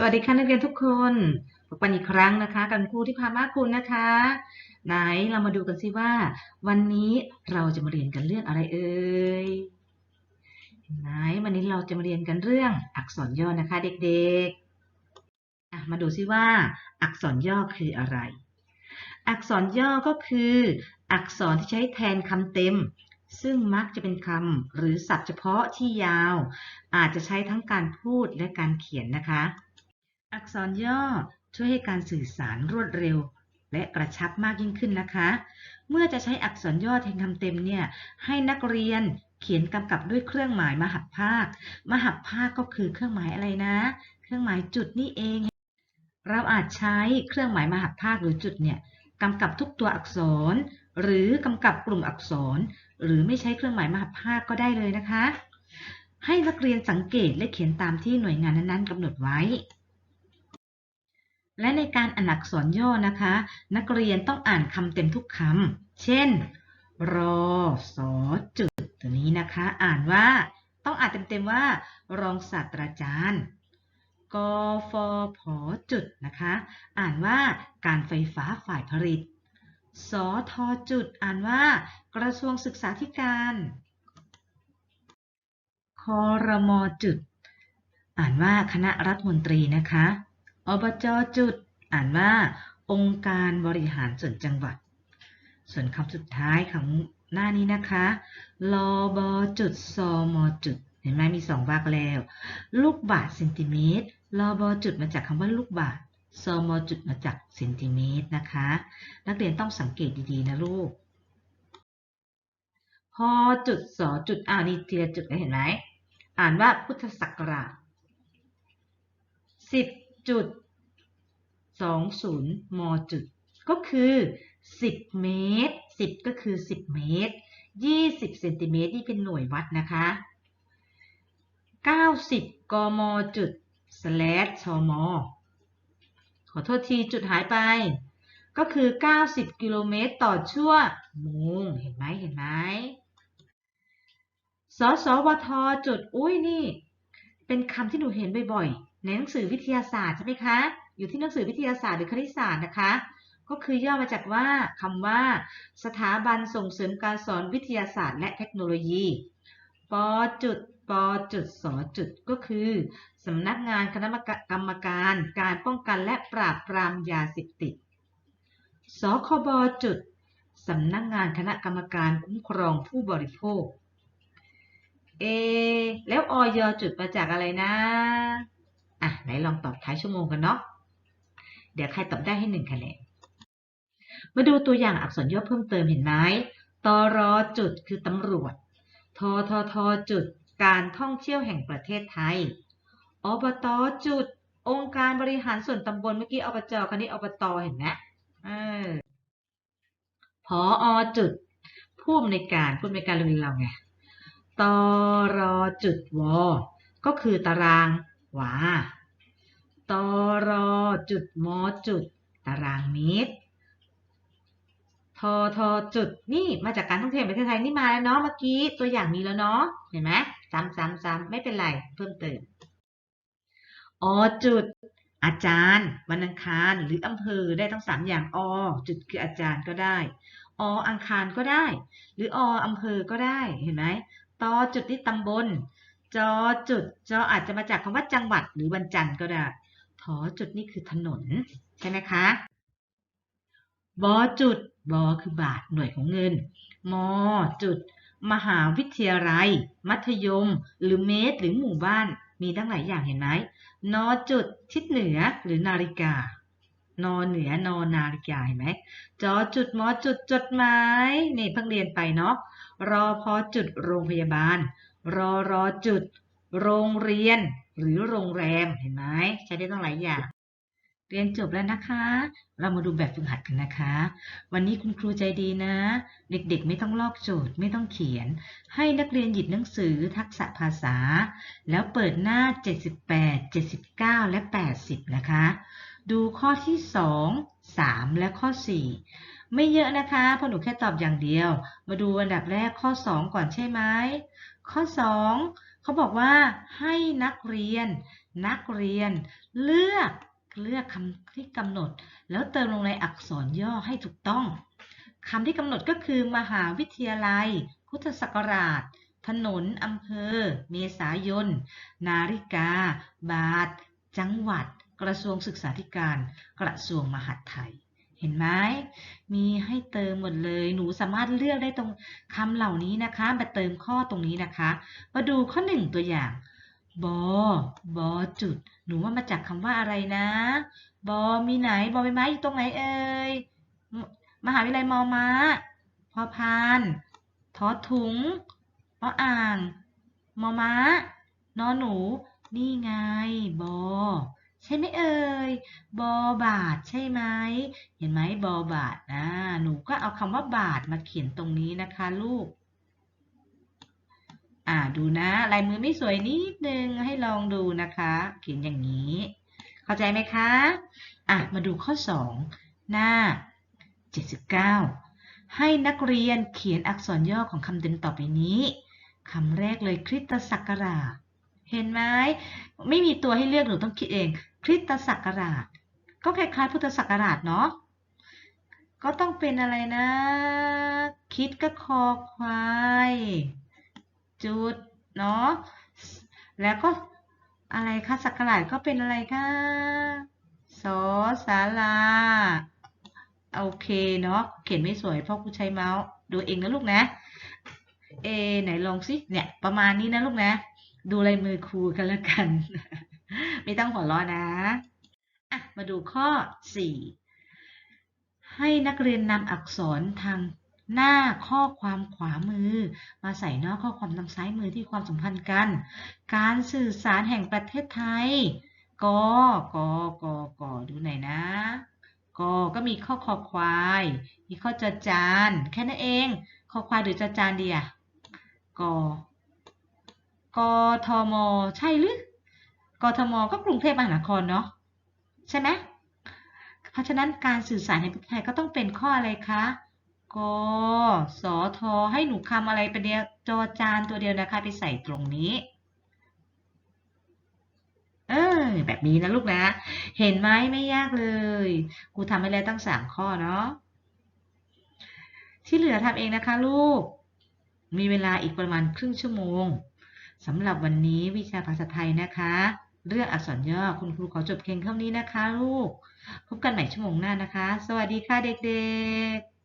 สวัสดีค่ะนักเรียนทุกคนพบกันอีกครั้งนะคะกับครูที่พามาคุณนะคะ ไหนเรามาดูกันสิว่า วันนี้เราจะมาเรียนกันเรื่องอะไรเอ่ยไหนวันนี้เราจะมาเรียนกันเรื่องอักษรย่อนะคะ เด็กๆมาดูสิว่า อักษรย่อคืออะไร อักษรย่อก็คือ อักษรที่ใช้แทนคำเต็มซึ่งมักจะเป็นคำหรือศัพท์เฉพาะที่ยาว อาจจะใช้ทั้งการพูดและการเขียนนะคะ อักษรย่อช่วยให้การสื่อสารรวดเร็ว และกระชับมากยิ่งขึ้นนะคะ เมื่อจะใช้อักษรย่อแทนคำเต็มเนี่ย ให้นักเรียนเขียนกำกับด้วยเครื่องหมายมหัพภาค มหัพภาคก็คือเครื่องหมายอะไรนะ เครื่องหมายจุดนี่เอง เราอาจใช้เครื่องหมายมหัพภาคหรือจุดเนี่ยกำกับทุกตัวอักษร หรือกำกับกลุ่มอักษร หรือไม่ใช้เครื่องหมายมหัพภาคก็ได้เลยนะคะ ให้นักเรียนสังเกตและเขียนตามที่หน่วยงานนั้นๆกำหนดไว้ และในการอ่านอักษรย่อนะคะ นักเรียนต้องอ่านคำเต็มทุกคำ เช่น รอสอจุดตัวนี้นะคะ อ่านว่า ต้องอ่านเต็มๆว่า รองศาสตราจารย์กฟผจุดนะคะ อ่านว่าการไฟฟ้าฝ่ายผลิตสอทอจุด อ่านว่า กระทรวงศึกษาธิการ คอรมอจุด อ่านว่าคณะรัฐมนตรีนะคะ อบจจุด อ่านว่า องค์การบริหารส่วนจังหวัด ส่วนคำสุดท้ายของหน้านี้นะคะลบจุดซมจุด เห็นไหมมีสองวรรคแล้ว ลูกบาศก์เซนติเมตรลบจุดมาจากคำว่าลูกบาศก์ซมจุดมาจากเซนติเมตรนะคะ นักเรียนต้องสังเกตดีๆนะลูก พอจุดสอจุดอ้าวนี่ทีละจุดแล้วเห็นไหม อ่านว่าพุทธศักราชสิบ จุดสองศูนย์มจุด ก็คือสิบเมตรสิบก็คือสิบเมตรยี่สิบเซนติเมตรนี่เป็นหน่วยวัดนะคะเก้าสิบกมจุด slash ชม ขอโทษทีจุดหายไป ก็คือ 90 กิโลเมตรต่อชั่วโมง เห็นไหมเห็นไหมสสวทจุด อุ้ยนี่ เป็นคำที่หนูเห็นบ่อยๆ ในหนังสือวิทยาศาสตร์ใช่ไหมคะ อยู่ที่หนังสือวิทยาศาสตร์หรือคณิตศาสตร์นะคะ ก็คือย่อมาจากว่าคำว่าสถาบันส่งเสริมการสอนวิทยาศาสตร์ และเทคโนโลยี ปจุดปจุดสจุดก็คือสำนักงานคณะกรรมการการป้องกันและปราบปรามยาเสพติด สคบจุดสำนักงานคณะกรรมการคุ้มครองผู้บริโภค เอ แล้วออยจุดมาจากอะไรนะ อะไหนลองตอบท้ายชั่วโมงกันเนาะเดี๋ยวใครตอบได้ให้หนึ่งคะแนนมาดูตัวอย่างอักษรย่อเพิ่มเติมเห็นไหมตรจุดคือตำรวจทททจุด การท่องเที่ยวแห่งประเทศไทยอบตจุด องค์การบริหารส่วนตำบลเมื่อกี้อบจคันนี้อบตเห็นไหมเออพออจุดผู้อำนวยการผู้อำนวยการโรงเรียนเราไงตรจุดวก็คือตาราง วาตรจุดมจุด ตารางเมตรทอทอจุดนี่มาจากการท่องเที่ยวประเทศไทยนี่มาแล้วเนาะเมื่อกี้ตัวอย่างมีแล้วเนาะเห็นไหมซ้ำซ้ำซ้ำไม่เป็นไรเพิ่มเติมอจุด อาจารย์ วันอังคารหรืออำเภอได้ทั้งสามอย่างอจุดคืออาจารย์ก็ได้ออังคารก็ได้ หรือออำเภอก็ได้เห็นไหมตอจุดที่ตำบล จอจุดจออาจจะมาจากคำว่าจังหวัดหรือวันจันทร์ก็ได้ถอจุดนี่คือถนนใช่ไหมคะบอจุดบอคือบาทหน่วยของเงินมอจุด มหาวิทยาลัย มัธยม หรือเมตร หรือหมู่บ้าน มีตั้งหลายอย่างเห็นไหมนอจุดทิศเหนือหรือนาฬิกานอเหนือนอนาฬิกาเห็นไหมจอจุดมอจุดจดหมายนี่เพิ่งเรียนไปเนาะรอพอจุดโรงพยาบาล รอรอจุด โรงเรียน หรือโรงแรมเห็นไหมใช้ได้ตั้งหลายอย่าง เรียนจบแล้วนะคะ เรามาดูแบบฝึกหัดกันนะคะ วันนี้คุณครูใจดีนะ เด็กๆ ไม่ต้องลอกโจทย์ไม่ต้องเขียน ให้นักเรียนหยิบหนังสือทักษะภาษา แล้วเปิดหน้า 78 79 และ 80 นะคะ ดูข้อที่ 2 3 และข้อ 4 ไม่เยอะนะคะเพราะหนูแค่ตอบอย่างเดียว มาดูอันดับแรกข้อ 2 ก่อนใช่ไหม ข้อ 2เขาบอกว่าให้นักเรียน นักเรียนเลือกเลือกคำที่กำหนด แล้วเติมลงในอักษรย่อให้ถูกต้องคำที่กำหนดก็คือมหาวิทยาลัย พุทธศักราช ถนนอำเภอ เมษายน นาฬิกา บาท จังหวัด กระทรวงศึกษาธิการ กระทรวงมหาดไทย เห็นไหม มีให้เติมหมดเลย หนูสามารถเลือกได้ตรงคำเหล่านี้นะคะ มาเติมข้อตรงนี้นะคะ มาดูข้อหนึ่งตัวอย่าง บอบอจุด หนูว่ามาจากคำว่าอะไรนะ บอมีไหน บอใบไม้อยู่ตรงไหนเอ่ย มหาวิทยาลัยมอมาพอพานทอถุงปออ่าง มอม้านอหนู นี่ไง บอ ช่ไหมเอ่ย บอบาทใช่ไหม เห็นไหมบอบาทนะหนูก็เอาคำว่าบาทมาเขียนตรงนี้นะคะลูก อ่าดูนะ ลายมือไม่สวยนิดนึงให้ลองดูนะคะ เขียนอย่างนี้ เข้าใจไหมคะ อะมาดูข้อ 2 หน้า 79 ให้นักเรียนเขียนอักษรย่อของคำเดิมต่อไปนี้คำแรกเลยคริสตศักราชเห็นไหมไม่มีตัวให้เลือกหนูต้องคิดเอง คริสตศักราช ก็คล้ายๆ พุทธศักราชเนาะก็ต้องเป็นอะไรนะ คิดก็คอควาย จุด เนาะแล้วก็อะไรคะศักราชก็เป็นอะไรคะสอสาราโอเคเนาะเขียนไม่สวยเพราะกูใช้เมาส์ดูเองนะลูกนะเอไหนลองสิเนี่ยประมาณนี้นะลูกนะ ดูลายมือครูกันแล้วกัน ไม่ต้องหัวเราะนะอะมาดูข้อ 4 ให้นักเรียนนำอักษรทางหน้าข้อความขวามือ มาใส่นอกข้อความทางซ้ายมือที่ความสัมพันธ์กัน การสื่อสารแห่งประเทศไทยกกกกดูหน่อยนะกก็มีข้อคอควาย มีข้อจจาน แค่นั้นเองคอควายหรือจจานดีอะกกทม ใช่หรือ กทมก็กรุงเทพมหานครเนาะใช่ไหมเพราะฉะนั้นการสื่อสารในประเทศไทยก็ต้องเป็นข้ออะไรคะกสทให้หนูคำอะไรเป็นเดียวจอจานตัวเดียวนะคะไปใส่ตรงนี้ เออแบบนี้นะลูกนะ เห็นไหมไม่ยากเลยครูทำให้แล้วตั้งสามข้อเนาะที่เหลือทำเองนะคะลูก มีเวลาอีกประมาณครึ่งชั่วโมงสำหรับวันนี้วิชาภาษาไทยนะคะ เรื่องอักษรย่อคุณครูขอจบเพียงเท่านี้นะคะ ลูก พบกันใหม่ชั่วโมงหน้านะคะ สวัสดีค่ะเด็กๆ